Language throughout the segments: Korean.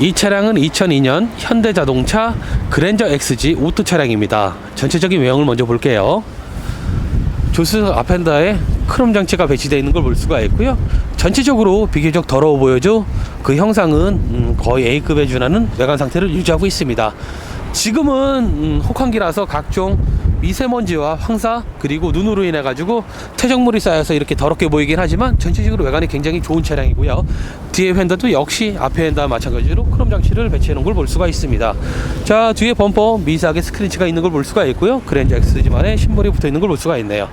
이 차량은 2002년 현대자동차 그랜저 XG 오토 차량입니다. 전체적인 외형을 먼저 볼게요. 조수 앞엔더에 크롬 장치가 배치되어 있는 걸 볼 수가 있고요. 전체적으로 비교적 더러워 보여도 그 형상은 음, 거의 A급에 준하는 외관 상태를 유지하고 있습니다. 지금은 음, 혹한기라서 각종 미세먼지와 황사 그리고 눈으로 인해 가지고 퇴적물이 쌓여서 이렇게 더럽게 보이긴 하지만 전체적으로 외관이 굉장히 좋은 차량이고요. 뒤에 휀더도 역시 앞에 휀더와 마찬가지로 크롬 장치를 배치해 놓은 걸 볼 수가 있습니다. 자 뒤에 범퍼 미세하게 스크래치가 있는 걸 볼 수가 있고요. 그랜저 엑스지만의 심볼이 붙어 있는 걸 볼 수가 있네요.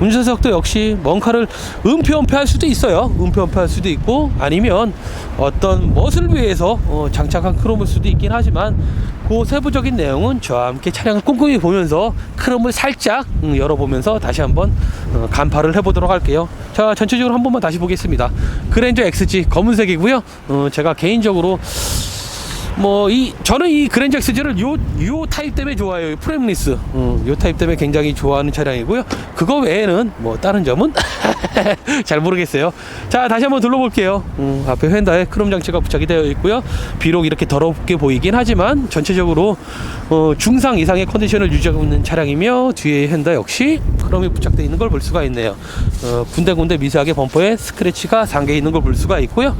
운전석도 역시 뭔가를 은폐은폐 할 수도 있어요. 은폐은폐 할 수도 있고 아니면 어떤 멋을 위해서 어, 장착한 크롬일 수도 있긴 하지만 그 세부적인 내용은 저와 함께 차량을 꼼꼼히 보면서 크롬을 살짝 음, 열어보면서 다시 한번 어, 간파를 해보도록 할게요. 자 전체적으로 한 번만 다시 보겠습니다. 그랜저 XG 검은색이고요. 어, 제가 개인적으로 뭐 이 저는 이 그랜저 엑스지를 요 요 타입 때문에 좋아해요. 이 프레임리스. 음, 요 타입 때문에 굉장히 좋아하는 차량이고요. 그거 외에는 뭐 다른 점은 잘 모르겠어요. 자 다시 한번 둘러볼게요. 음, 앞에 휀다에 크롬 장치가 부착이 되어 있고요. 비록 이렇게 더럽게 보이긴 하지만 전체적으로 어, 중상 이상의 컨디션을 유지하고 있는 차량이며 뒤에 휀다 역시 크롬이 부착되어 있는 걸 볼 수가 있네요. 어, 군데군데 미세하게 범퍼에 스크래치가 상겨 있는 걸 볼 수가 있고요.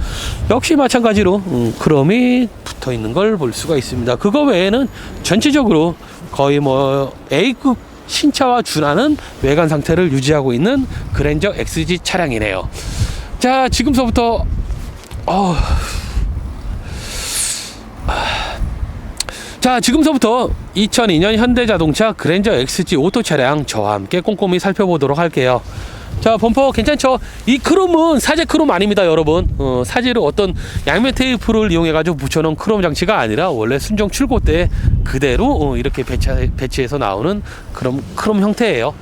역시 마찬가지로 음, 크롬이 붙어 있는 걸 볼 수가 있습니다. 그거 외에는 전체적으로 거의 뭐 A급 신차와 준하는 외관 상태를 유지하고 있는 그랜저 XG 차량이네요. 자, 지금서부터 어... 자, 지금서부터 2002년 현대자동차 그랜저 XG 오토 차량 저와 함께 꼼꼼히 살펴보도록 할게요. 자, 범퍼 괜찮죠? 이 크롬은 사제 크롬 아닙니다, 여러분. 어, 사제로 어떤 양면 테이프를 이용해 가지고 붙여놓은 크롬 장치가 아니라 원래 순정 출고 때 그대로 어, 이렇게 배치, 배치해서 나오는 그런 크롬 형태예요.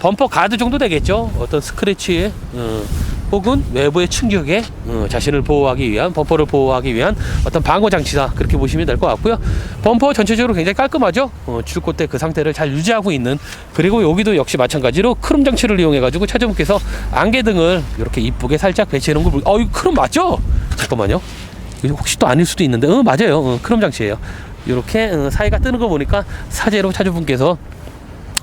범퍼 가드 정도 되겠죠? 어떤 스크래치에 어, 혹은 외부의 충격에 어, 자신을 보호하기 위한 범퍼를 보호하기 위한 어떤 방어 장치다 그렇게 보시면 될 것 같고요. 범퍼 전체적으로 굉장히 깔끔하죠. 어, 출고 때 그 상태를 잘 유지하고 있는 그리고 여기도 역시 마찬가지로 크롬 장치를 이용해 가지고 차주분께서 안개 등을 이렇게 이쁘게 살짝 배치해 놓은 걸 볼. 어, 이거 크롬 맞죠? 잠깐만요. 혹시 또 아닐 수도 있는데, 어 맞아요. 어, 크롬 장치예요. 이렇게 어, 사이가 뜨는 거 보니까 사제로 차주분께서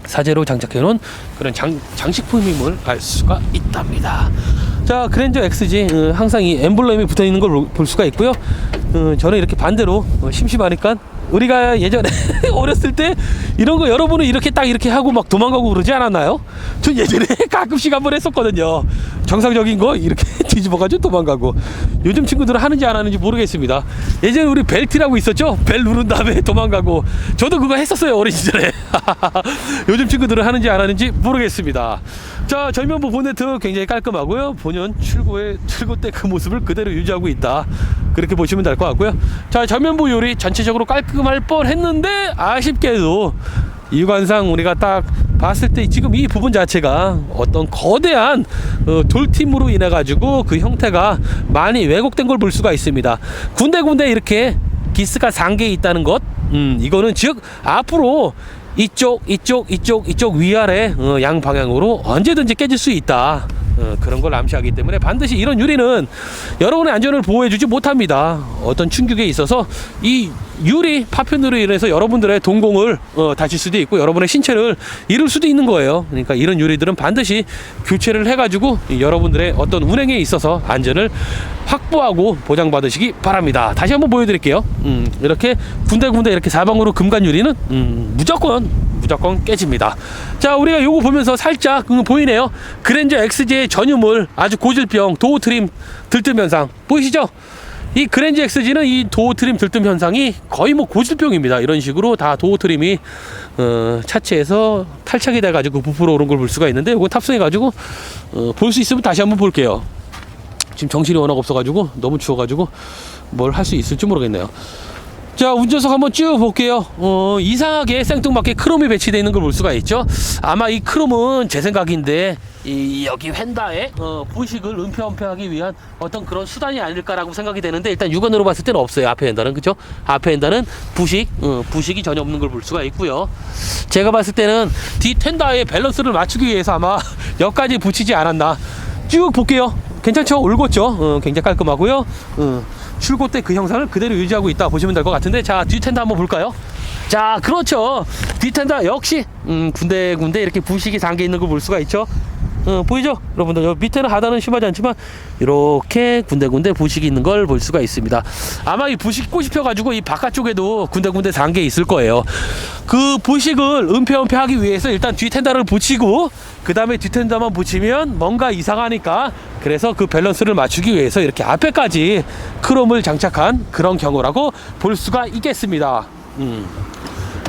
사제로 장착해 놓은 그런 장, 장식품임을 알 수가 있답니다. 자, 그랜저 XG 어, 항상 이 엠블럼이 붙어 있는 걸 볼 수가 있고요. 어, 저는 이렇게 반대로 어, 심심하니까 우리가 예전에 어렸을 때 이런 거 여러분은 이렇게 딱 이렇게 하고 막 도망가고 그러지 않았나요? 전 예전에 가끔씩 한 번 했었거든요. 정상적인 거 이렇게 뒤집어가지고 도망가고 요즘 친구들은 하는지 안 하는지 모르겠습니다. 예전에 우리 벨트라고 있었죠? 벨 누른 다음에 도망가고 저도 그거 했었어요 어린 시절에. 요즘 친구들은 하는지 안 하는지 모르겠습니다. 자 전면부 보네트 굉장히 깔끔하고요. 본연 출고에 출고 때 그 모습을 그대로 유지하고 있다. 그렇게 보시면 될 것 같고요. 자 전면부 요리 전체적으로 깔끔할 뻔 했는데 아쉽게도 이관상 우리가 딱 봤을 때 지금 이 부분 자체가 어떤 거대한 어, 돌팀으로 인해 가지고 그 형태가 많이 왜곡된 걸 볼 수가 있습니다. 군데군데 이렇게 기스가 상계 있다는 것, 음, 이거는 즉 앞으로 이쪽, 이쪽, 이쪽, 이쪽 위아래 어, 양 방향으로 언제든지 깨질 수 있다. 어, 그런 걸 암시하기 때문에 반드시 이런 유리는 여러분의 안전을 보호해주지 못합니다. 어떤 충격에 있어서 이 유리 파편으로 인해서 여러분들의 동공을 어, 다칠 수도 있고 여러분의 신체를 잃을 수도 있는 거예요. 그러니까 이런 유리들은 반드시 교체를 해가지고 이 여러분들의 어떤 운행에 있어서 안전을 확보하고 보장받으시기 바랍니다. 다시 한번 보여드릴게요. 음, 이렇게 군데군데 이렇게 사방으로 금간 유리는 음, 무조건 무조건 깨집니다. 자, 우리가 요거 보면서 살짝 음, 보이네요. 그랜저 XJ의 전유물 아주 고질병 도어 트림 들뜸 현상 보이시죠? 이 그랜저 XG는 이 도어 트림 들뜸 현상이 거의 뭐 고질병입니다. 이런 식으로 다 도어 트림이 어, 차체에서 탈착이 돼가지고 부풀어 오른 걸 볼 수가 있는데 이거 탑승해가지고 어, 볼 수 있으면 다시 한번 볼게요. 지금 정신이 워낙 없어가지고 너무 추워가지고 뭘 할 수 있을지 모르겠네요. 자 운전석 한번 쭉 볼게요 어, 이상하게 생뚱맞게 크롬이 배치되어 있는 걸 볼 수가 있죠 아마 이 크롬은 제 생각인데 이 여기 휀다에 어, 부식을 은폐은폐하기 위한 어떤 그런 수단이 아닐까라고 생각이 되는데 일단 육안으로 봤을 때는 없어요 앞에 휀다는. 그죠 앞에 휀다는 부식 어, 부식이 전혀 없는 걸 볼 수가 있고요. 제가 봤을 때는 뒤 텐다의 밸런스를 맞추기 위해서 아마 여기까지 붙이지 않았나. 쭉 볼게요. 괜찮죠? 올곧죠? 어, 굉장히 깔끔하고요. 어, 출고 때 그 형상을 그대로 유지하고 있다 보시면 될 것 같은데 자 뒷텐더 한번 볼까요? 자 그렇죠. 뒷텐더 역시 음, 군데군데 이렇게 부식이 담겨 있는 걸 볼 수가 있죠 어, 보이죠? 여러분들 여 밑에는 하단은 심하지 않지만 이렇게 군데군데 부식이 있는 걸 볼 수가 있습니다. 아마 이 부식 꽃이 펴가지고 이 바깥쪽에도 군데군데 담겨 있을 거예요. 그 부식을 은폐은폐하기 위해서 일단 뒷텐더를 붙이고 그 다음에 뒷텐더만 붙이면 뭔가 이상하니까 그래서 그 밸런스를 맞추기 위해서 이렇게 앞에까지 크롬을 장착한 그런 경우라고 볼 수가 있겠습니다. 음.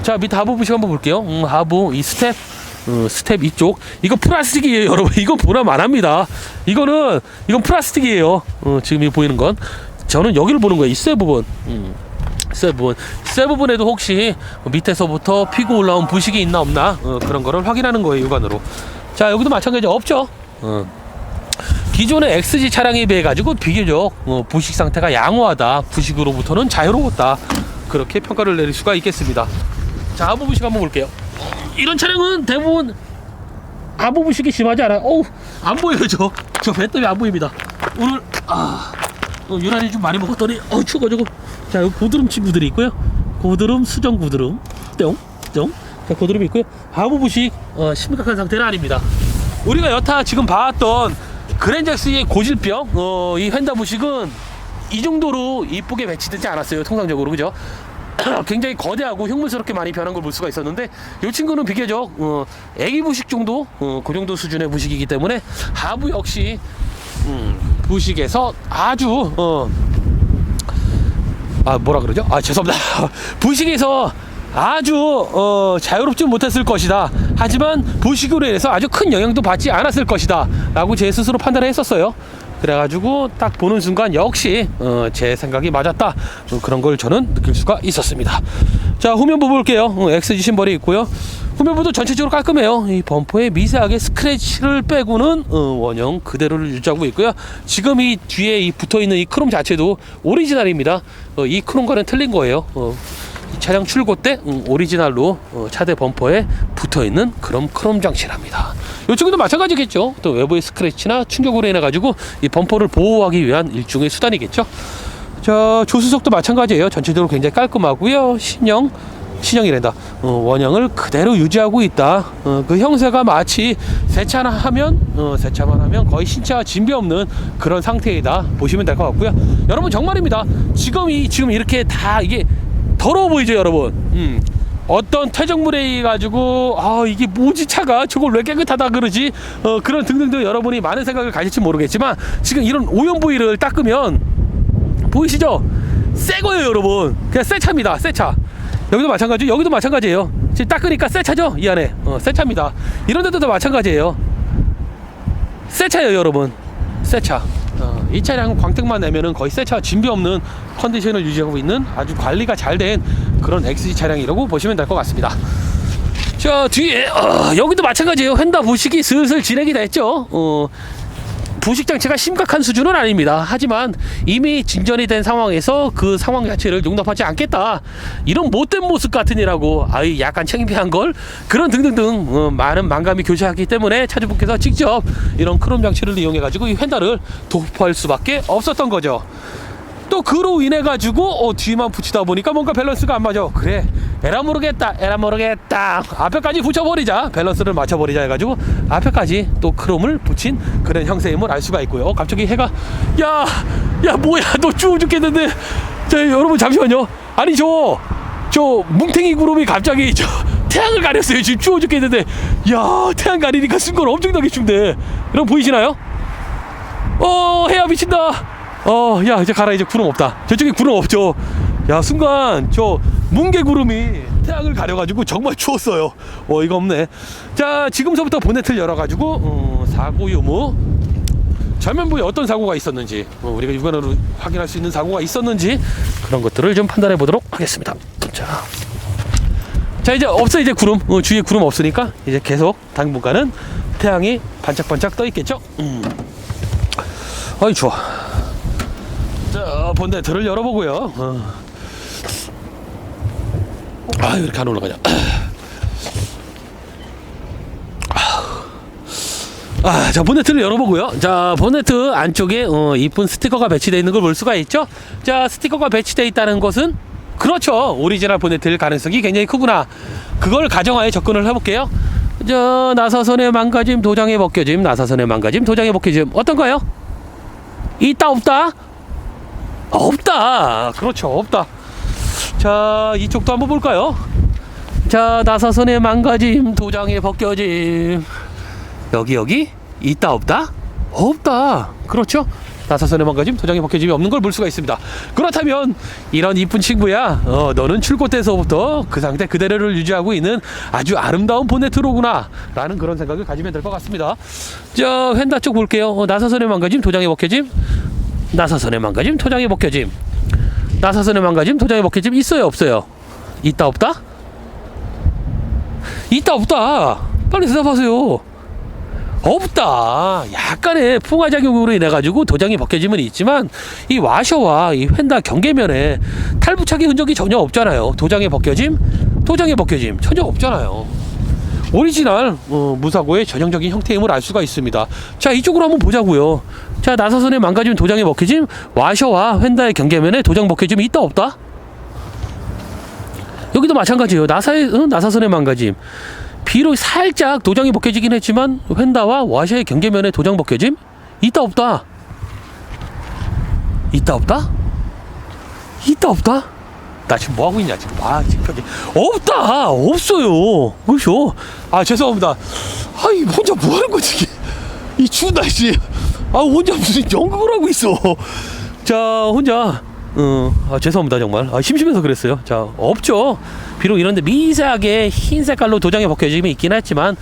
자 밑에 하부 부식 한번 볼게요. 음, 하부 이 스텝 어, 스텝 이쪽. 이거 플라스틱이에요 여러분. 이건 보람 안 합니다. 이거는 이건 플라스틱이에요. 어, 지금 이 보이는 건. 저는 여기를 보는 거예요 이세 부분. 음. 세 부분. 세 부분에도 혹시 밑에서부터 피고 올라온 부식이 있나 없나? 어, 그런 거를 확인하는 거예요 육안으로. 자 여기도 마찬가지 없죠? 어. 기존의 XG 차량에 비해 가지고 비교적 어, 부식 상태가 양호하다. 부식으로부터는 자유로웠다. 그렇게 평가를 내릴 수가 있겠습니다. 자 부식 한번 볼게요 이런 차량은 대부분 하부 부식이 심하지 않아요. 어우 안 보여요 저 저 배터리 안 보입니다. 오늘 아 어, 유난히 좀 많이 먹었더니 어 추워가지고. 자 여기 고드름 친구들이 있고요. 고드름 수정 고드름. 뿅 뿅 자 고드름이 있고요. 하부 부식 어, 심각한 상태는 아닙니다. 우리가 여타 지금 봐왔던 그랜저스의 고질병 어, 이 휀다 부식은 이 정도로 이쁘게 배치되지 않았어요 통상적으로. 그죠 굉장히 거대하고 흉물스럽게 많이 변한 걸 볼 수가 있었는데 이 친구는 비교적 어, 애기 부식 정도 어, 그 정도 수준의 부식이기 때문에 하부 역시 음, 부식에서 아주 어, 아 뭐라 그러죠? 아 죄송합니다. 부식에서 아주 어, 자유롭지 못했을 것이다. 하지만 부식으로 인해서 아주 큰 영향도 받지 않았을 것이다. 라고 제 스스로 판단을 했었어요. 그래가지고 딱 보는 순간 역시 어, 제 생각이 맞았다. 어, 그런 걸 저는 느낄 수가 있었습니다. 자 후면부 볼게요. 어, XG 심벌이 있고요. 후면부도 전체적으로 깔끔해요. 이 범퍼에 미세하게 스크래치를 빼고는 어, 원형 그대로를 유지하고 있고요. 지금 이 뒤에 이 붙어 있는 이 크롬 자체도 오리지널입니다. 어, 이 크롬과는 틀린 거예요. 어, 이 차량 출고 때 음, 오리지널로 어, 차대 범퍼에 붙어 있는 그런 크롬 장치랍니다. 이쪽도 마찬가지겠죠. 또 외부의 스크래치나 충격으로 인해 가지고 이 범퍼를 보호하기 위한 일종의 수단이겠죠. 자 조수석도 마찬가지예요. 전체적으로 굉장히 깔끔하고요. 신형 신형이란다. 어, 원형을 그대로 유지하고 있다. 어, 그 형세가 마치 세차나 하면 어, 세차만 하면 거의 신차와 진배 없는 그런 상태이다 보시면 될 것 같고요. 여러분 정말입니다. 지금 이 지금 이렇게 다 이게 더러워 보이죠, 여러분. 음. 어떤 퇴적물에 가지고 아 이게 뭐지 차가? 저걸 왜 깨끗하다 그러지? 어 그런 등등등 여러분이 많은 생각을 가질지 모르겠지만 지금 이런 오염 부위를 닦으면 보이시죠? 새 거예요 여러분. 그냥 새 차입니다 새차. 여기도 마찬가지 여기도 마찬가지예요. 지금 닦으니까 새 차죠? 이 안에. 어, 새 차입니다. 이런 데도 다 마찬가지예요. 새 차예요 여러분. 새차 어, 이 차량은 광택만 내면은 거의 새차 진비 없는 컨디션을 유지하고 있는 아주 관리가 잘 된 그런 XG 차량이라고 보시면 될 것 같습니다. 자 뒤에 어, 여기도 마찬가지예요. 휀다 부식이 슬슬 진행이 됐죠. 어, 부식 장치가 심각한 수준은 아닙니다. 하지만 이미 진전이 된 상황에서 그 상황 자체를 용납하지 않겠다. 이런 못된 모습 같으니라고 아이 약간 창피한 걸 그런 등등등 어, 많은 망감이 교차하기 때문에 차주분께서 직접 이런 크롬 장치를 이용해 가지고 이 휀다를 도포할 수밖에 없었던 거죠. 또 그로 인해 가지고 어, 뒤만 붙이다 보니까 뭔가 밸런스가 안 맞아. 그래. 에라 모르겠다. 에라 모르겠다. 앞에까지 붙여버리자. 밸런스를 맞춰버리자 해가지고 앞에까지 또 크롬을 붙인 그런 형세임을 알 수가 있고요. 어, 갑자기 해가 야, 야 뭐야 너 추워 죽겠는데. 자 여러분 잠시만요. 아니 저저 뭉탱이 구름이 갑자기 저 태양을 가렸어요. 지금 추워 죽겠는데. 야 태양 가리니까 순간 엄청나게 춥네. 여러분 보이시나요? 어 해야 미친다. 어, 야, 이제 가라. 이제 구름 없다. 저쪽에 구름 없죠. 야, 순간 저 뭉게 구름이 태양을 가려가지고 정말 추웠어요. 어, 이거 없네. 자, 지금서부터 보네트를 열어가지고 어, 사고 유무 전면부에 어떤 사고가 있었는지 어, 우리가 육안으로 확인할 수 있는 사고가 있었는지 그런 것들을 좀 판단해 보도록 하겠습니다. 자, 자 이제 없어 이제 구름 어, 주위에 구름 없으니까 이제 계속 당분간은 태양이 반짝반짝 떠 있겠죠. 음. 어이 좋아. 자, 본네트를 열어보고요. 어. 아, 이렇게 안 올라가냐. 아, 자 보네트를 열어보고요. 자 보네트 안쪽에 어, 이쁜 스티커가 배치되어 있는 걸 볼 수가 있죠. 자 스티커가 배치되어 있다는 것은 그렇죠. 오리지널 보네트일 가능성이 굉장히 크구나. 그걸 가정하에 접근을 해볼게요. 저 나사선의 망가짐, 도장의 벗겨짐, 나사선의 망가짐, 도장의 벗겨짐 어떤가요? 있다 없다? 없다. 그렇죠. 없다. 자 이쪽도 한번 볼까요? 자 나사선의 망가짐, 도장의 벗겨짐. 여기 여기 있다 없다? 없다. 그렇죠? 나사선의 망가짐, 도장의 벗겨짐이 없는 걸 볼 수가 있습니다. 그렇다면 이런 이쁜 친구야, 어, 너는 출고 때서부터 그 상태 그대로를 유지하고 있는 아주 아름다운 보네트로구나 라는 그런 생각을 가지면 될 것 같습니다. 저 휀다 쪽 볼게요. 어, 나사선의 망가짐, 도장의 벗겨짐, 나사선의 망가짐, 도장의 벗겨짐, 나사선의 망가짐, 도장의 벗겨짐 있어요 없어요? 있다 없다? 있다 없다. 빨리 대답하세요. 없다. 약간의 풍화작용으로 인해 가지고 도장이 벗겨짐은 있지만 이 와셔와 이 휀다 경계면에 탈부착의 흔적이 전혀 없잖아요. 도장이 벗겨짐, 도장이 벗겨짐 전혀 없잖아요. 오리지널 어, 무사고의 전형적인 형태임을 알 수가 있습니다. 자 이쪽으로 한번 보자고요. 자 나사선의 망가짐, 도장이 벗겨짐, 와셔와 휀다의 경계면에 도장 벗겨짐이 있다 없다? 여기도 마찬가지예요. 나사의 어? 나사선의 망가짐. 비록 살짝 도장이 벗겨지긴 했지만 휀다와 와셔의 경계면에 도장 벗겨짐 있다 없다. 있다 없다? 있다 없다? 나 지금 뭐 하고 있냐 지금. 아 지금 여기 없다! 없어요. 그렇죠? 아 죄송합니다. 아이 혼자 뭐 하는 거지 이 추운 날씨에. 아 혼자 무슨 연극을 하고 있어. 자 혼자. 어, 아, 죄송합니다 정말. 아, 심심해서 그랬어요. 자 없죠 비록 이런데 미세하게 흰 색깔로 도장이 벗겨짐이 있긴 했지만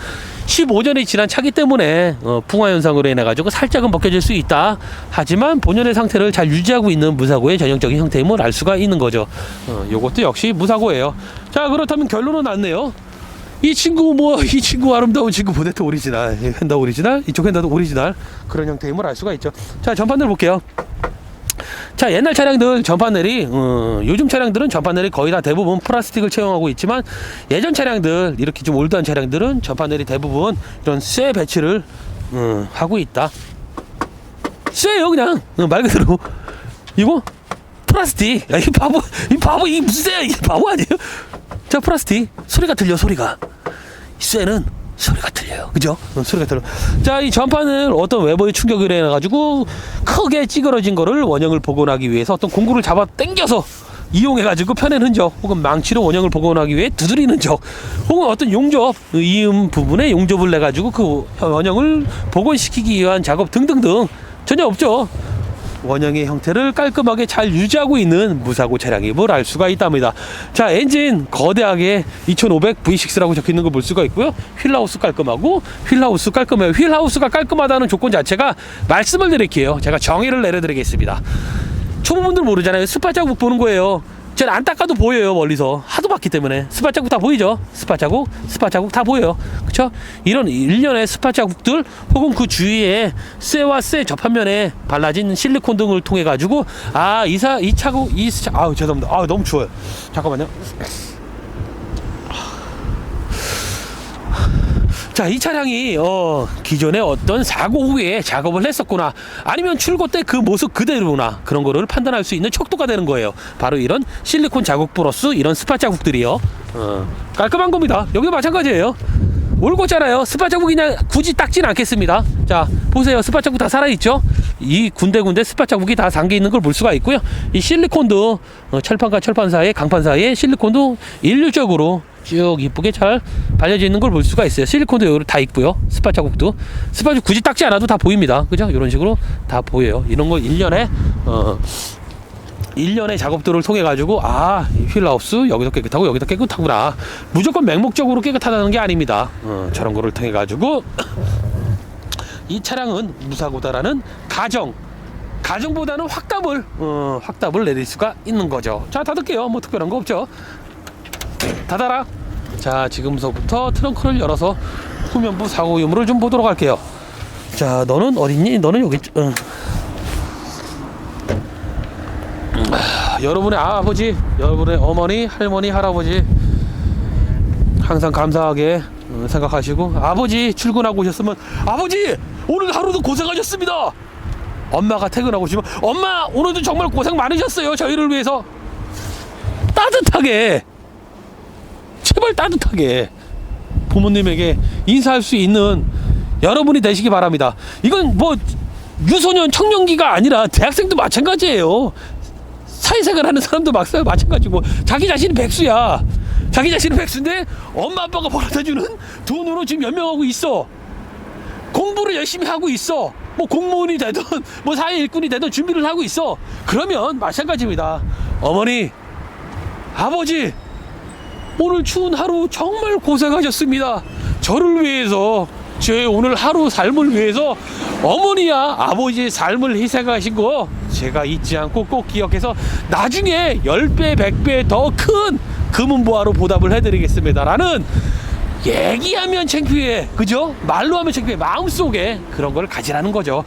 15년이 지난 차기 때문에 어, 풍화 현상으로 인해 가지고 살짝은 벗겨질 수 있다. 하지만 본연의 상태를 잘 유지하고 있는 무사고의 전형적인 형태임을 알 수가 있는 거죠. 어, 요것도 역시 무사고예요. 자 그렇다면 결론은 났네요. 이 친구 뭐 이 친구 아름다운 친구 보네트 오리지널 예, 헨다 오리지널 이쪽 헨다도 오리지널 그런 형태임을 알 수가 있죠. 자 전판들 볼게요 자 옛날 차량들 전판넬이 어, 요즘 차량들은 전판넬이 거의 다 대부분 플라스틱을 채용하고 있지만 예전 차량들 이렇게 좀 올드한 차량들은 전판넬이 대부분 이런 쇠 배치를 어, 하고 있다. 쇠요 그냥. 어, 말 그대로. 이거 플라스틱. 야, 이 바보 이 바보 이 무슨 쇠야? 이 바보 아니에요? 자 플라스틱. 소리가 들려 소리가. 이 쇠는 소리가 들려요. 그죠? 어, 소리가 들려. 자 이 전판을 어떤 외부의 충격을 해가지고 크게 찌그러진 거를 원형을 복원하기 위해서 어떤 공구를 잡아 당겨서 이용해가지고 펴낸 흔적 혹은 망치로 원형을 복원하기 위해 두드리는 흔적 혹은 어떤 용접 이음 부분에 용접을 내가지고 그 원형을 복원시키기 위한 작업 등등등 전혀 없죠 원형의 형태를 깔끔하게 잘 유지하고 있는 무사고 차량임을 알 수가 있답니다. 자, 엔진 거대하게 2500 V6라고 적혀 있는 걸 볼 수가 있고요. 휠하우스 깔끔하고 휠하우스 깔끔해요. 휠하우스가 깔끔하다는 조건 자체가 말씀을 드릴게요. 제가 정의를 내려드리겠습니다. 초보분들 모르잖아요. 스파 자국 보는 거예요. 제가 안 닦아도 보여요 멀리서. 하도 봤기 때문에. 스파 자국 다 보이죠? 스파 자국? 스파 자국 다 보여요. 그쵸? 이런 일련의 스파 자국들 혹은 그 주위에 쇠와 쇠 접합면에 발라진 실리콘 등을 통해 가지고 아 이사 이 차고 이 차, 아우 죄송합니다. 아 너무 추워요. 잠깐만요 자, 이 차량이 어, 기존에 어떤 사고 후에 작업을 했었구나. 아니면 출고 때 그 모습 그대로나 그런 거를 판단할 수 있는 척도가 되는 거예요. 바로 이런 실리콘 자국 플러스 이런 스팟 자국들이요. 어, 깔끔한 겁니다. 여기도 마찬가지예요. 올고잖아요. 스팟 자국이 그냥 굳이 닦진 않겠습니다. 자, 보세요. 스팟 자국 다 살아있죠? 이 군데군데 스팟 자국이 다 담겨 있는 걸 볼 수가 있고요. 이 실리콘도 어, 철판과 철판 사이에 강판 사이에 실리콘도 일률적으로 쭉 이쁘게 잘 발려져 있는 걸 볼 수가 있어요. 실리콘도 여기 다 있고요. 스팟 자국도 스팟 굳이 닦지 않아도 다 보입니다. 그죠? 이런 식으로 다 보여요. 이런 거 1년에 어 1년의 작업들을 통해 가지고 아, 이 휠하우스 여기도 깨끗하고 여기도 깨끗하구나. 무조건 맹목적으로 깨끗하다는 게 아닙니다. 어, 저런 거를 통해 가지고 이 차량은 무사고다라는 가정 가정보다는 확답을 어, 확답을 내릴 수가 있는 거죠. 자, 닫을게요. 뭐 특별한 거 없죠. 닫아라. 자, 지금서부터 트렁크를 열어서 후면부 사고 유무를 좀 보도록 할게요. 자, 너는 어딨니? 너는 여기. 아, 여러분의 아버지, 여러분의 어머니, 할머니, 할아버지 항상 감사하게 어, 생각하시고 아버지 출근하고 오셨으면 아버지 오늘 하루도 고생하셨습니다. 엄마가 퇴근하고 싶으면 엄마 오늘도 정말 고생 많으셨어요. 저희를 위해서 따뜻하게 제발 따뜻하게 부모님에게 인사할 수 있는 여러분이 되시기 바랍니다. 이건 뭐 유소년 청년기가 아니라 대학생도 마찬가지예요. 사회생활 하는 사람도 막 마찬가지고 자기 자신이 백수야. 자기 자신은 백수인데 엄마 아빠가 벌어다주는 돈으로 지금 연명하고 있어. 공부를 열심히 하고 있어. 뭐 공무원이 되든 뭐 사회 일꾼이 되든 준비를 하고 있어. 그러면 마찬가지입니다. 어머니, 아버지, 오늘 추운 하루 정말 고생하셨습니다. 저를 위해서 제 오늘 하루 삶을 위해서 어머니야 아버지의 삶을 희생하신 거 제가 잊지 않고 꼭 기억해서 나중에 10배, 100배 더 큰 금은보화로 보답을 해드리겠습니다. 라는 얘기하면 창피해. 그죠? 말로 하면 창피해. 마음속에 그런 걸 가지라는 거죠.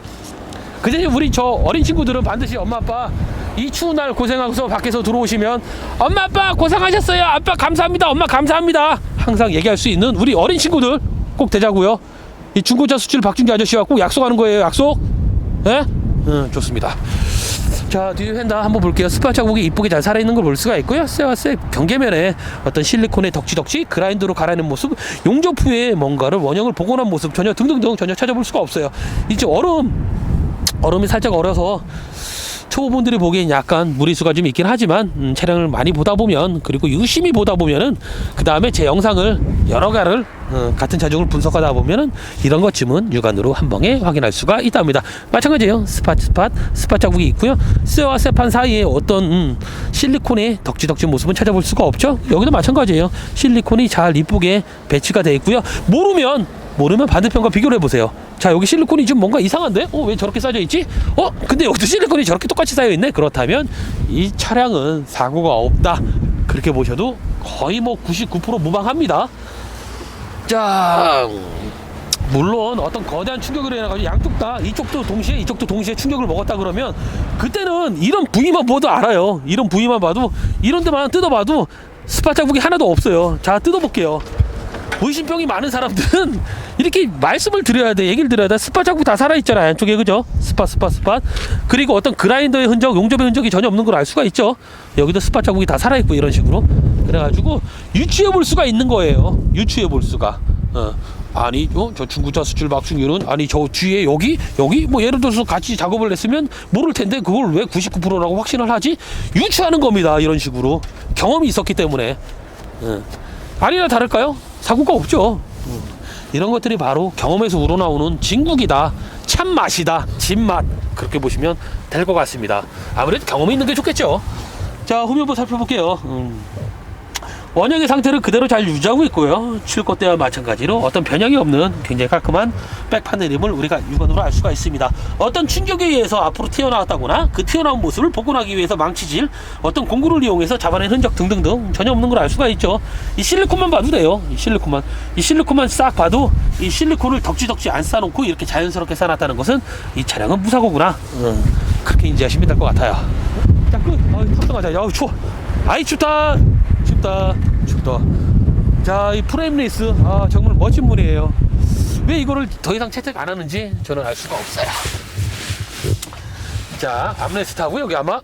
그 대신 우리 저 어린 친구들은 반드시 엄마 아빠 이 추운 날 고생하고서 밖에서 들어오시면 엄마 아빠 고생하셨어요. 아빠 감사합니다. 엄마 감사합니다. 항상 얘기할 수 있는 우리 어린 친구들 꼭 되자고요. 이 중고차 수출 박준기 아저씨와 꼭 약속하는 거예요. 약속. 예? 응 좋습니다. 자 뒤에 휀다 한번 볼게요. 스파 자국이 이쁘게 잘 살아있는 걸 볼 수가 있고요. 쇠 경계면에 어떤 실리콘의 덕지덕지 그라인드로 갈아내는 모습 용접 후에 뭔가를 원형을 복원한 모습 전혀 등등등 전혀 찾아볼 수가 없어요. 이제 얼음 얼음이 살짝 얼어서 초보분들이 보기엔 약간 무리수가 좀 있긴 하지만 음, 차량을 많이 보다 보면 그리고 유심히 보다 보면은 그 다음에 제 영상을 여러 가를 어, 같은 자중을 분석하다 보면은 이런 것쯤은 육안으로 한 방에 확인할 수가 있답니다. 마찬가지예요. 스팟 스팟 스팟 자국이 있고요. 쇠와 쇠판 사이에 어떤 음, 실리콘의 덕지덕지 모습은 찾아볼 수가 없죠. 여기도 마찬가지예요. 실리콘이 잘 이쁘게 배치가 되어 있고요. 모르면 모르면 반대편과 비교를 해보세요. 자 여기 실리콘이 좀 뭔가 이상한데? 어 왜 저렇게 쌓여 있지? 어 근데 여기도 실리콘이 저렇게 똑같이 쌓여 있네. 그렇다면 이 차량은 사고가 없다. 그렇게 보셔도 거의 뭐 99% 무방합니다. 자 물론 어떤 거대한 충격을 해가지고 양쪽 다 이쪽도 동시에 이쪽도 동시에 충격을 먹었다 그러면 그때는 이런 부위만 봐도 알아요. 이런 부위만 봐도 이런 데만 뜯어봐도 스파 자국이 하나도 없어요. 자 뜯어볼게요. 의심병이 많은 사람들은 이렇게 말씀을 드려야 돼 얘기를 드려야 돼. 스파 자국 다 살아있잖아요 안쪽에. 그죠? 스파 스파 스파 그리고 어떤 그라인더의 흔적 용접의 흔적이 전혀 없는 걸 알 수가 있죠. 여기도 스파 자국이 다 살아있고 이런 식으로. 그래가지고 유추해 볼 수가 있는 거예요. 유추해 볼 수가. 어. 아니 어, 저 중고차 수출 박충규는 아니 저 뒤에 여기 여기? 뭐 예를 들어서 같이 작업을 했으면 모를 텐데 그걸 왜 99%라고 확신을 하지? 유추하는 겁니다 이런 식으로. 경험이 있었기 때문에. 어. 아니나 다를까요? 사고가 없죠. 이런 것들이 바로 경험에서 우러나오는 진국이다. 참맛이다. 진맛. 그렇게 보시면 될 것 같습니다. 아무래도 경험이 있는 게 좋겠죠. 자, 후면부 살펴볼게요. 음. 원형의 상태를 그대로 잘 유지하고 있고요. 출고 때와 마찬가지로 어떤 변형이 없는 굉장히 깔끔한 백파네림을 우리가 육안으로 알 수가 있습니다. 어떤 충격에 의해서 앞으로 튀어나왔다거나 그 튀어나온 모습을 복원하기 위해서 망치질, 어떤 공구를 이용해서 잡아낸 흔적 등등등 전혀 없는 걸 알 수가 있죠. 이 실리콘만 봐도 돼요. 이 실리콘만. 이 실리콘만 싹 봐도 이 실리콘을 덕지덕지 안 쌓아놓고 이렇게 자연스럽게 쌓아놨다는 것은 이 차량은 무사고구나. 음, 그렇게 인지하시면 될 것 같아요. 자, 끝. 아, 탑승하자. 야, 추워. 아이, 춥다. 춥다. 춥다. 자 이 프레임 레이스. 아 정말 멋진 분이에요. 왜 이거를 더 이상 채택 안 하는지 저는 알 수가 없어요. 자 암레스트 하고 여기 아마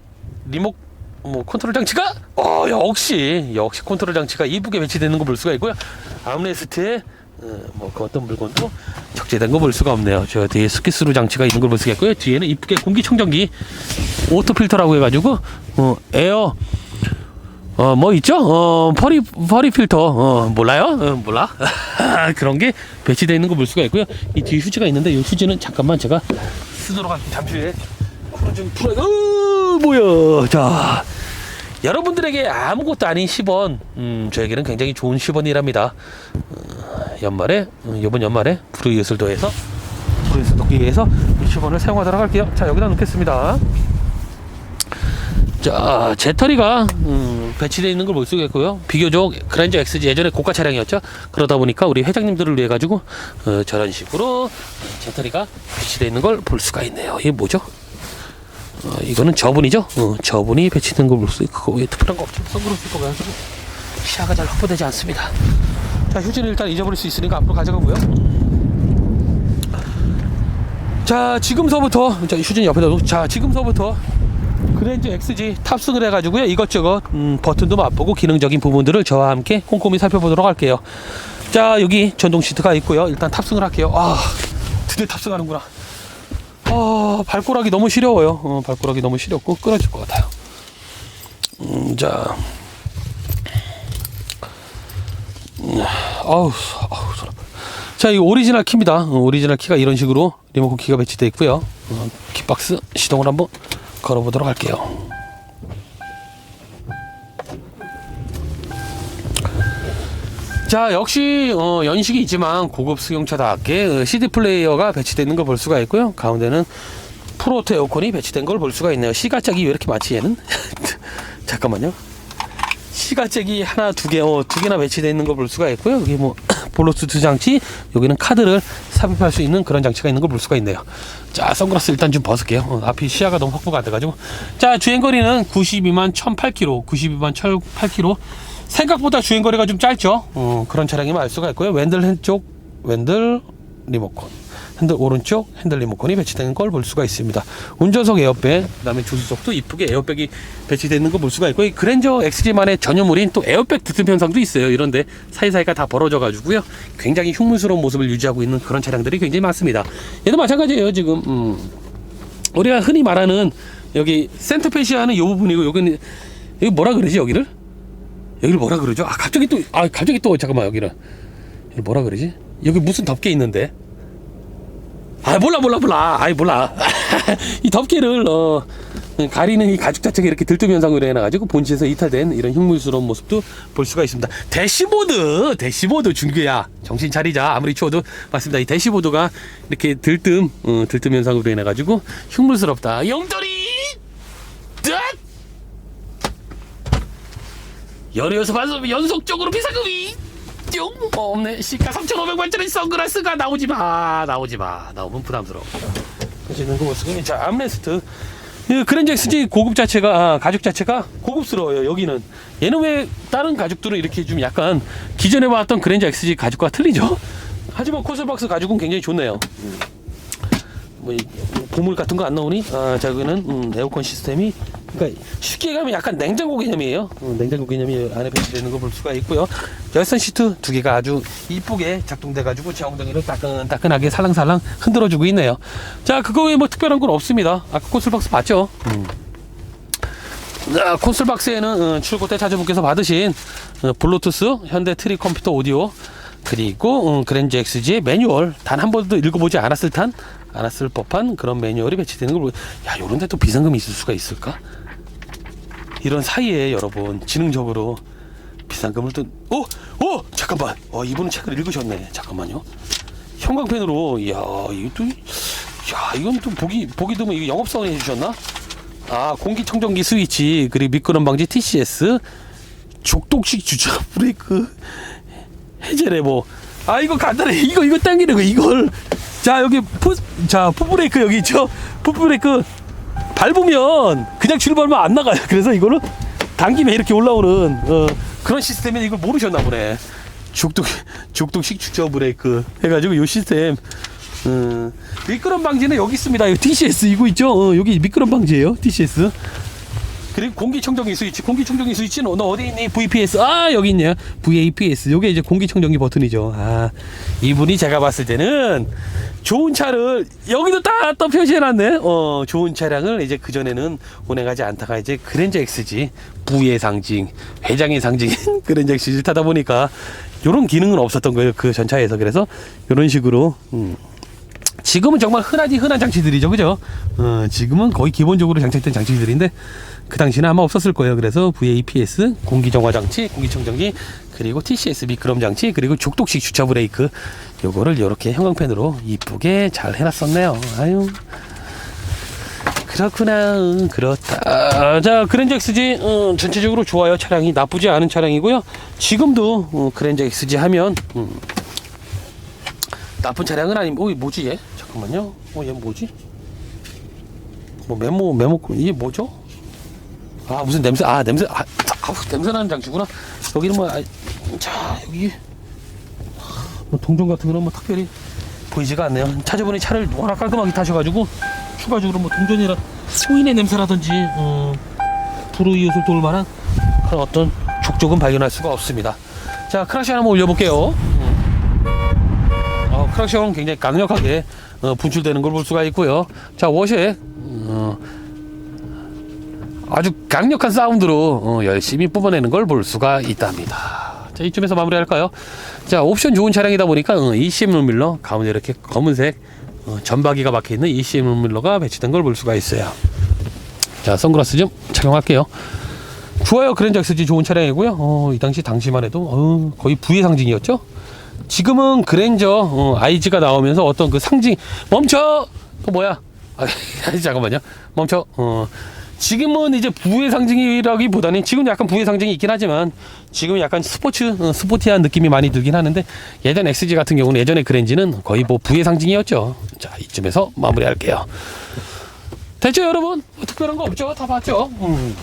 리모 뭐 컨트롤 장치가? 어 역시 역시 컨트롤 장치가 이쁘게 배치되는 거 볼 수가 있고요. 암레스트에 어, 뭐그 어떤 물건도 적재된 거 볼 수가 없네요. 저 뒤에 스키스루 장치가 있는 걸 볼 수가 있고요. 뒤에는 이쁘게 공기청정기 오토 필터라고 해가지고 어, 에어 어 뭐 있죠? 어 퍼리 퍼리 필터 어 몰라요? 어, 몰라 그런 게 배치되어 있는 거 볼 수가 있고요. 이 뒤에 휴지가 있는데 이 휴지는 잠깐만 제가 쓰도록 할게요. 잠시 후에 코를 좀 풀어. 어 뭐야? 자 여러분들에게 아무것도 아닌 10원 음 저에게는 굉장히 좋은 10원이랍니다. 어, 연말에 음, 이번 연말에 불의것을 더해서 불의것을 돕기 위해서 10원을 사용하도록 할게요. 자 여기다 놓겠습니다. 자, 제터리가 음, 배치되어 있는 걸 볼 수가 있고요. 비교적 그랜저 XG 예전에 고가 차량이었죠. 그러다 보니까 우리 회장님들을 위해 가지고 어, 저런 식으로 제터리가 배치되어 있는 걸 볼 수가 있네요. 이게 뭐죠? 어, 이거는 저분이죠. 어, 저분이 배치된 걸 볼 수 있고 왜 특별한 거 없죠? 선글라스 쓰고 가지고 시야가 잘 확보되지 않습니다. 자, 휴지는 일단 잊어버릴 수 있으니까 앞으로 가져가고요. 자 지금서부터 자 휴진 옆에다 놓고 자 지금서부터 그랜저 XG 탑승을 해가지고요. 이것저것 음, 버튼도 맛보고 기능적인 부분들을 저와 함께 꼼꼼히 살펴보도록 할게요. 자 여기 전동 시트가 있고요. 일단 탑승을 할게요. 아 드디어 탑승하는구나. 아 발꼬락이 너무 시려워요. 어, 발꼬락이 너무 시렵고 끊어질 것 같아요. 음, 자. 음, 아우 아우 손 아파 자, 이 오리지널 키입니다. 어, 오리지널 키가 이런 식으로 리모컨 키가 배치되어 있고요. 어, 키박스 시동을 한번 걸어보도록 할게요. 자, 역시 어, 연식이 있지만 고급 승용차답게 어, CD 플레이어가 배치되어 있는 걸 볼 수가 있고요. 가운데는 프로토 에어컨이 배치된 걸 볼 수가 있네요. 시가짝이 왜 이렇게 많지 얘는? 잠깐만요. 시가잭이 하나 두 개, 어, 두 개나 배치되어 있는 걸 볼 수가 있고요. 여기 뭐 블루투스 장치, 여기는 카드를 삽입할 수 있는 그런 장치가 있는 걸 볼 수가 있네요. 자, 선글라스 일단 좀 벗을게요. 어, 앞이 시야가 너무 확보가 안 돼가지고. 자, 주행거리는 92만 1,008km, 92만 1,008km. 생각보다 주행거리가 좀 짧죠. 어, 그런 차량임을 알 수가 있고요. 웬들 한쪽, 웬들 리모컨. 핸들 오른쪽 핸들 리모컨이 배치되는 걸 볼 수가 있습니다. 운전석 에어백, 그다음에 조수석도 이쁘게 에어백이 배치되는 걸 볼 수가 있고 이 그랜저 XG만의 전유물인 또 에어백 드틈 현상도 있어요. 이런데 사이사이가 다 벌어져 가지고요. 굉장히 흉물스러운 모습을 유지하고 있는 그런 차량들이 굉장히 많습니다. 얘도 마찬가지예요. 지금 음, 우리가 흔히 말하는 여기 센터페시아는 이 부분이고 여기는 여기 뭐라 그러지 여기를? 여기를 뭐라 그러죠? 아 갑자기 또 아 갑자기 또 잠깐만 여기는 여기 뭐라 그러지? 여기 무슨 덮개 있는데? 아 몰라 몰라 몰라. 아이 몰라. 이 덮개를 어 가리는 이 가죽 자체가 이렇게 들뜸 현상으로 해놔가지고 본체에서 이탈된 이런 흉물스러운 모습도 볼 수가 있습니다. 대시보드 대시보드 준규야. 정신 차리자. 아무리 추워도 맞습니다. 이 대시보드가 이렇게 들뜸 어, 들뜸 현상으로 인해가지고 흉물스럽다. 영돌이! 뜻 열여섯 반섭 연속적으로 비상금이 뿅! 없네. 시가 3,500만짜리 선글라스가 나오지 마. 나오지 마. 나오면 부담스러워. 그래서 그 모습이 자 암레스트. 이 그랜저 XG 고급 자체가 아, 가죽 자체가? 고급스러워요 여기는. 얘는 왜 다른 가죽들은 이렇게 좀 약간 기존에 봤던 그랜저 XG 가죽과 틀리죠? 하지만 코슬박스 가죽은 굉장히 좋네요. 음. 뭐 이, 보물 같은 거 안 나오니? 아, 자 여기는 음, 에어컨 시스템이 그러니까 쉽게 가면 약간 냉장고 개념이에요. 어, 냉장고 개념이 안에 배치되는 걸 볼 수가 있고요. 열선 시트 두 개가 아주 이쁘게 작동돼가지고 제 엉덩이를 따끈따끈하게 살랑살랑 흔들어주고 있네요. 자, 그거 외에 뭐 특별한 건 없습니다. 아까 콘솔박스 봤죠? 음. 자, 콘솔박스에는 어, 출고 때 자주분께서 받으신 어, 블루투스 현대 트리 컴퓨터 오디오 그리고 어, 그랜저 XG의 매뉴얼 단 한 번도 읽어보지 않았을 단 않았을 법한 그런 매뉴얼이 배치되는 걸 보- 야, 요런 데 또 비상금이 있을 수가 있을까? 이런 사이에 여러분 지능적으로 비상금을 또 어? 어? 잠깐만. 어 이분은 책을 읽으셨네. 잠깐만요. 형광펜으로. 이야 이거 또야 이건 또 보기 보기 드문 이거 영업사원 해주셨나? 아 공기청정기 스위치 그리고 미끄럼 방지 TCS 족독식 주차 브레이크 해제 레버. 아 이거 간단해. 이거 이거 당기는 거 이걸. 자 여기 푸자 풋브레이크 여기 있죠? 풋브레이크 밟으면 그냥 출발하면 안 나가요. 그래서 이거는 당기면 이렇게 올라오는 어, 그런 시스템에 이걸 모르셨나 보네. 죽독 죽독식 주차 브레이크 해가지고 요 시스템. 음, 미끄럼 방지는 여기 있습니다. 이 TCS 이거 있죠? 어, 여기 미끄럼 방지예요. TCS. 그리고 공기청정기 스위치, 공기청정기 스위치는 너 어디 있니? VPS. 아 여기 있네요. VAPS. 요게 이제 공기청정기 버튼이죠. 아 이분이 제가 봤을 때는 좋은 차를 여기도 딱 또 표시해놨네. 어 좋은 차량을 이제 그 전에는 운행하지 않다가 이제 그랜저 XG 부의 상징, 회장의 상징인 그랜저 XG를 타다 보니까 요런 기능은 없었던 거예요. 그 전차에서 그래서 요런 식으로. 음. 지금은 정말 흔하지 흔한 장치들이죠, 그죠? 어, 지금은 거의 기본적으로 장착된 장치들인데 그 당시는 아마 없었을 거예요. 그래서 VAPS 공기 정화 장치, 공기청정기, 그리고 TCS 미끄럼 장치, 그리고 족독식 주차 브레이크 요거를 이렇게 형광펜으로 이쁘게 잘 해놨었네요. 아유. 그렇구나, 응, 그렇다. 아, 자, 그랜저 XG 어, 전체적으로 좋아요. 차량이 나쁘지 않은 차량이고요. 지금도 어, 그랜저 XG 하면 음, 나쁜 차량은 아니고, 어, 이 뭐지 얘? 잠깐만요. 어, 얘 뭐지? 뭐 메모 메모 이게 뭐죠? 아 무슨 냄새? 아 냄새 아, 아 냄새 나는 장치구나. 여기는 뭐, 아, 자 여기 뭐 동전 같은 거는 뭐 특별히 보이지가 않네요. 차주분이 차를 워낙 깔끔하게 타셔가지고 추가적으로 뭐 동전이나 소인의 냄새라든지 어, 불우이웃을 도울 만한 그런 어떤 족족은 발견할 수가 없습니다. 자 크락션 한번 올려볼게요. 어, 크락션 굉장히 강력하게 어, 분출되는 걸 볼 수가 있고요. 자 워셔에 어, 아주 강력한 사운드로 어, 열심히 뽑아내는 걸 볼 수가 있답니다. 자 이쯤에서 마무리할까요? 자 옵션 좋은 차량이다 보니까 어, ECM 룸밀러 가운데 이렇게 검은색 어, 전바기가 박혀 있는 ECM 룸밀러가 배치된 걸 볼 수가 있어요. 자 선글라스 좀 착용할게요. 좋아요 그랜저 XG 좋은 차량이고요. 어, 이 당시 당시만 해도 어, 거의 부의 상징이었죠. 지금은 그랜저 어, IG가 나오면서 어떤 그 상징 멈춰! 그 뭐야? 아, 잠깐만요. 멈춰! 어 지금은 이제 부의 상징이라기보다는 지금 약간 부의 상징이 있긴 하지만 지금 약간 스포츠 어, 스포티한 느낌이 많이 들긴 하는데 예전 XG 같은 경우는 예전에 그랜지는 거의 뭐 부의 상징이었죠. 자 이쯤에서 마무리할게요. 됐죠 여러분? 뭐 특별한 거 없죠? 다 봤죠? 음.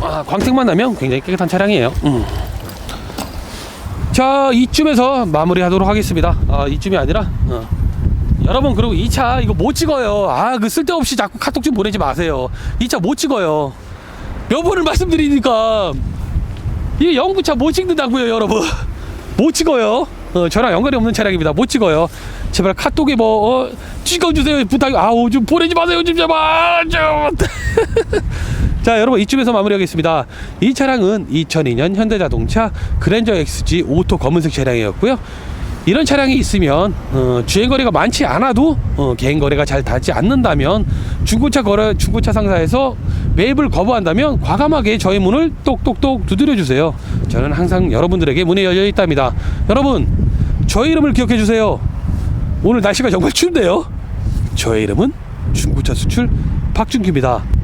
아 광택만 나면 굉장히 깨끗한 차량이에요. 음. 자 이쯤에서 마무리하도록 하겠습니다. 아 이쯤이 아니라 어. 여러분 그리고 이 차 이거 못 찍어요. 아 그 쓸데없이 자꾸 카톡 좀 보내지 마세요. 이 차 못 찍어요. 몇 번을 말씀드리니까 이 영구차 못 찍는다고요, 여러분. 못 찍어요. 어, 저랑 연관이 없는 차량입니다. 못 찍어요. 제발 카톡에 뭐 어, 찍어주세요 부탁. 아우 좀 보내지 마세요, 좀 제발 좀. 자 여러분 이쯤에서 마무리하겠습니다. 이 차량은 2002년 현대자동차 그랜저 XG 오토 검은색 차량이었고요. 이런 차량이 있으면 어, 주행거리가 많지 않아도 어, 개인거래가 잘 닿지 않는다면 중고차 거래 중고차 상사에서 매입을 거부한다면 과감하게 저희 문을 똑똑똑 두드려 주세요. 저는 항상 여러분들에게 문이 열려 있답니다. 여러분 저희 이름을 기억해 주세요. 오늘 날씨가 정말 춥네요? 저의 이름은 중고차 수출 박준규입니다